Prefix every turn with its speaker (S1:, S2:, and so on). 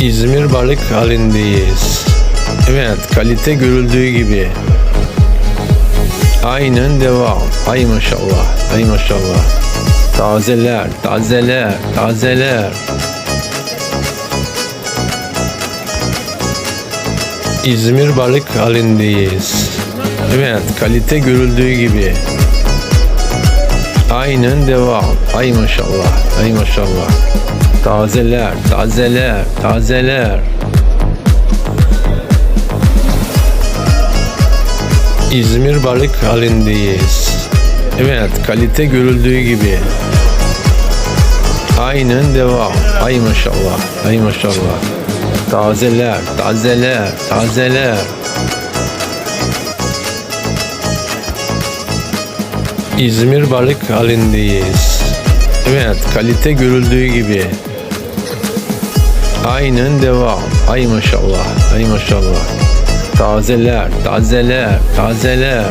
S1: İzmir balık halindeyiz. Evet, kalite görüldüğü gibi. Aynen devam. Ay maşallah, ay maşallah. Tazeler, tazeler, tazeler. İzmir balık halindeyiz. Evet, kalite görüldüğü gibi. Aynen devam. Ay maşallah, ay maşallah. Tazeler, tazeler, tazeler. İzmir balık halindeyiz. Evet, kalite görüldüğü gibi. Aynen devam. Ay maşallah, ay maşallah. Tazeler, tazeler, tazeler. İzmir balık halindeyiz. Evet, kalite görüldüğü gibi. Aynen devam. Ay maşallah, ay maşallah. Tazeler, tazeler, tazeler.